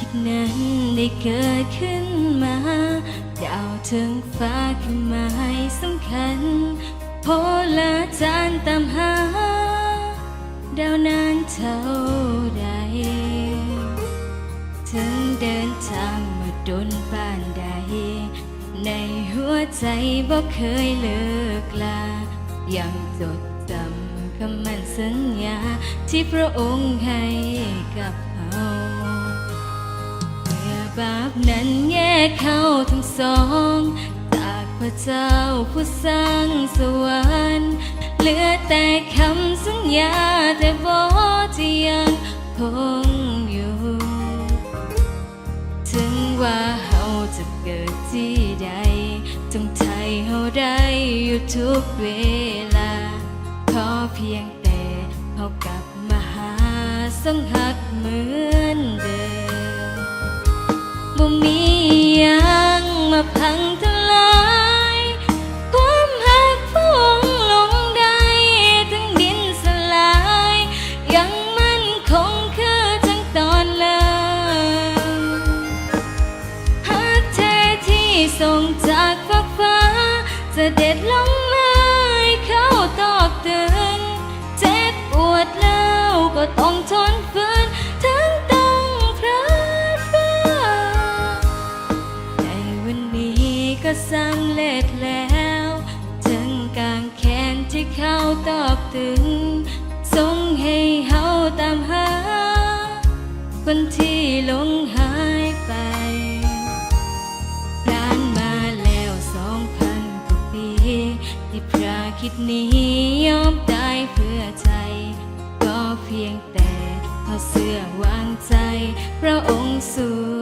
คิดนั้นได้เกิดขึ้นมาดาวถึงฟ้าคือหมายสำคัญ โพลาจานตามหา ดาวนานเท่าใด ถึงเดินทางมาดนป่านใด ในหัวใจบ่เคยเลิกลา ยังจดจำคำมั่นสัญญาที่พระองค์ให้กับ บาปนั้นแยกเข้าทั้งสองจากพระเจ้าผู้สร้างสวรรค์เหลือแต่คำสัญญาแต่บอที่ยังคงอยู่ ถึงว่าเฮาจะเกิดที่ใดจงไทยเฮาได้อยู่ทุกเวลา ขอเพียงแต่เฮากลับมาหาสงหักเหมือนเดิม บ่มียังมาพังทลายความหักพงลงได้ทั้งดินสลาย ยังมันคงคือทั้งตอนเริ่มหักแท้ที่ส่งจากฟ้าฟ้าเด็จลงมาให้เข้าตอกตึง เจ็บปวดแล้วก็ต้องทนฝืน ก็สำเร็จแล้ว ถึงกางแขนที่เขาตอกตึงส่งให้เฮาตามหา คนที่หลงหายไปนานมาแล้วสองพันกว่าปีที่พระคิดนี้ยอมตายเพื่อใจ ก็เพียงแต่เอาเสื้อวางใจ พระองค์สว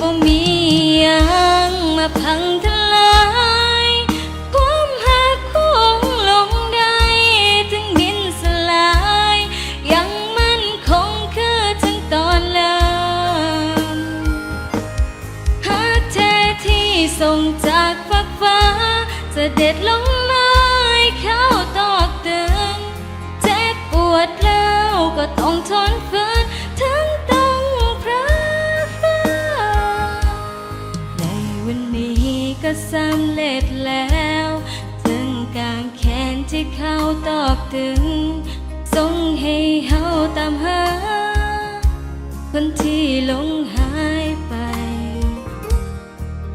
บ่มีหยังมาพังทลายความหักคงลงได้ถึงดินสลาย ยังมั่นคงคือถึงตอนเริ่มหักแท้ที่ส่งจากฟ้าฟ้าเด็จลง วันนี้ก็สำเร็จแล้ว ถึงกางแขนที่เขาตอกตึงส่งให้เฮาตามหา คนที่หลงหายไป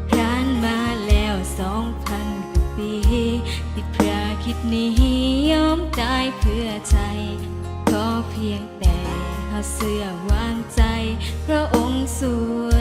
พรานมาแล้วสองพันกว่าปีที่พระคิดนี้ยอมตายเพื่อใจขอเพียงแต่เอาเสื้อวางใจ พระองค์สว